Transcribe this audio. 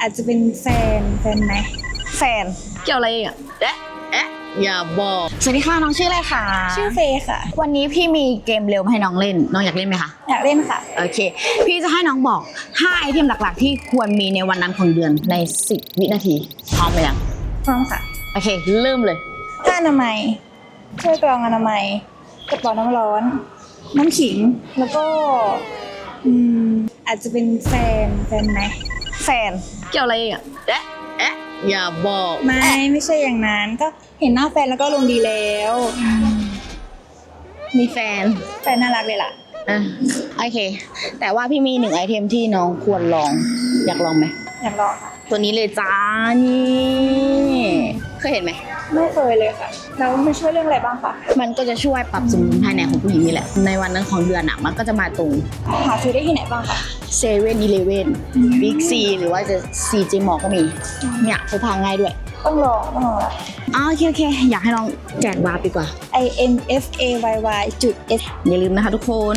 อาจจะเป็นแฟนแฟนไหมแฟน เกี่ยวอะไรอะเอ๊ะเอ๊ะอย่าบอก สวัสดีค่ะน้องชื่ออะไรคะชื่อเฟย์ค่ะ วันนี้พี่มีเกมเร็วมาให้น้องเล่น น้องอยากเล่นไหมคะ อยากเล่นค่ะ โอเค พี่จะให้น้องบอก 5 ไอเทมหลักๆ ที่ควรมีในวันนั้นของเดือนใน 10 วินาที พร้อมไหมยัง พร้อมค่ะโอเค เริ่มเลย ผ้าอนามัยถ้วยกรองอนามัยกระเป๋าน้ำร้อน น้ำขิง แล้วก็ อืม อาจจะเป็นแฟนแฟนไหมแฟน เกี่ยวอะไรอะเอ๊ะเอ๊ะอย่าบอกไม่ไม่ใช่อย่างนั้น ก็เห็นหน้าแฟนแล้วก็ลงดีแล้วอืมมีแฟนแฟนน่ารักเลยล่ะอะโอเค แต่ว่าพี่มีหนึ่งไอเทมที่น้องควรลอง อยากลองไหมอยากลองค่ะตัวนี้เลยจ้านี่เคยเห็นไหม ไม่เคยเลยค่ะแล้วมันช่วยเรื่องอะไรบ้างคะมันก็จะช่วยปรับสมดุลภายในของผู้หญิงนี่แหละ ในวันนั้นของเดือนอะมันก็จะมาตรงหาซื้อได้ที่ไหนบ้างคะเซเว่นอีเลเว่นบิ๊กซีหรือว่าจะซีเจมอก็มีเนี่ยพกพาง่ายด้วย ต้องลองต้องลองละอ๋อโอเคโอเค อยากให้ลองแจกวาร์ปดีกว่า I N F A Y Y จุด S อย่าลืมนะคะทุกคน